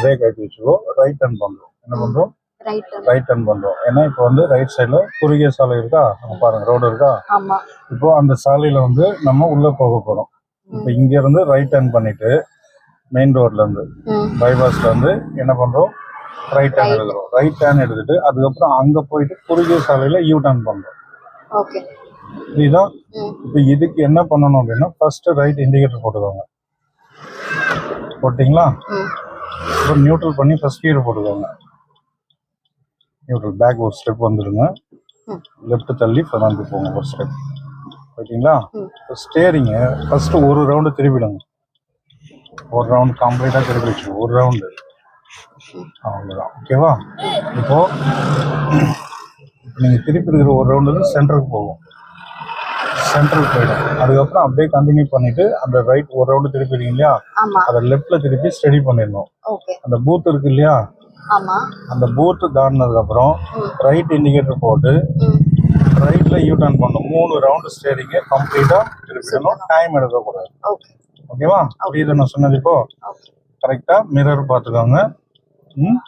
Break ஆக்கி வச்சுக்கோ right turn பண்றோம். என்ன பண்றோம்? ரைட் டர்ன் பண்றோம். ஏன்னா இப்போ வந்து ரைட் சைடுல குறுகிய சாலை இருக்கா? பாருங்க ரோடு இருக்கா? இப்போ அந்த சாலையில வந்து நம்ம உள்ள போக போறோம். இப்போ இங்க இருந்து ரைட் டர்ன் பண்ணிட்டு மெயின் ரோட்ல இருந்து ம். பைபாஸ்ல இருந்து என்ன பண்றோம்? ரைட் டர்ன் எடுக்கிறோம் ரைட் டர்ன் எடுத்துட்டு அதுக்கப்புறம் அங்க போயிட்டு குறுகிய சாலையில யூ டர்ன் பண்றோம் ஓகே இதுதான் இப்போ இதுக்கு என்ன பண்ணணும் அப்படின்னா ஃபர்ஸ்ட் ரைட் இண்டிகேட்டர் போட்டுக்கோங்க. போட்டிங்களா? ம் இப்போ நியூட்ரல் பண்ணி ஃபர்ஸ்ட் கீர் போட்டுக்கோங்க. நியூட்ரல் பேக் ஒரு ஸ்டெப் வந்துடுங்க. லெஃப்ட் தள்ளி ஃப்ரண்ட் போங்க ஒரு ஸ்டெப் ஓகேங்களா? ஸ்டேரிங்க ஃபர்ஸ்ட் ஒரு ரவுண்டு திருப்பிடுங்க. ஒரு ரவுண்ட் கம்ப்ளீட்டாக திருப்பி வச்சு ஒரு ரவுண்டு அவ்வளோதான் ஓகேவா? இப்போ நீங்கள் திருப்பி இருக்கிற ஒரு ரவுண்டு சென்டருக்கு போகும் சென்டருக்கு போயிடும் அதுக்கப்புறம் அப்படியே கண்டினியூ பண்ணிட்டு அந்த ரைட் ஒரு ரவுண்டு திருப்பிடுங்க இல்லையா? அதை லெஃப்ட்ல திருப்பி ஸ்டடி பண்ணிடணும். அந்த பூத் இருக்கு இல்லையா? அந்த பூத் தாண்டினதுக்கு அப்புறம் ரைட் இண்டிகேட்டர் போட்டு ரைட்ல யூ டர்ன் பண்ணணும். மூணு ரவுண்டு ஸ்டேரிங்க கம்ப்ளீட்டா திருப்பிடணும். டைம் எடுக்கக்கூடாது. ஓகே ஓகேவா புரியுது நான் சொன்னது இப்போ? கரெக்டா மிரர் ம்?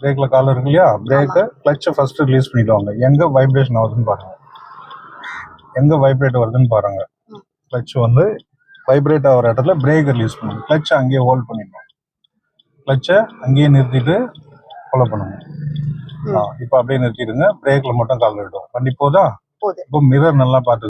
பிரேக்ல கால் இருக்கு இல்லையா? பிரேக்கை கிளச்சை ஃபர்ஸ்ட் ரிலீஸ் பண்ணிடுவாங்க. எங்க வைப்ரேஷன் ஆகுதுன்னு பாருங்க. எங்க வைப்ரேட் வருதுன்னு பாருங்க. கிளச் வந்து வைப்ரேட் ஆகிற இடத்துல பிரேக் ரிலீஸ் பண்ணுங்க கிளச்சை அங்கேயே ஹோல்ட் பண்ணிடணும். கிளச்சை அங்கேயே நிறுத்திட்டு ஃபாலோ பண்ணுங்க. இப்போ அப்படியே நிறுத்திடுங்க. பிரேக்ல மட்டும் கால் விடும் வண்டி போதா? இப்போ மிரர் நல்லா பார்த்து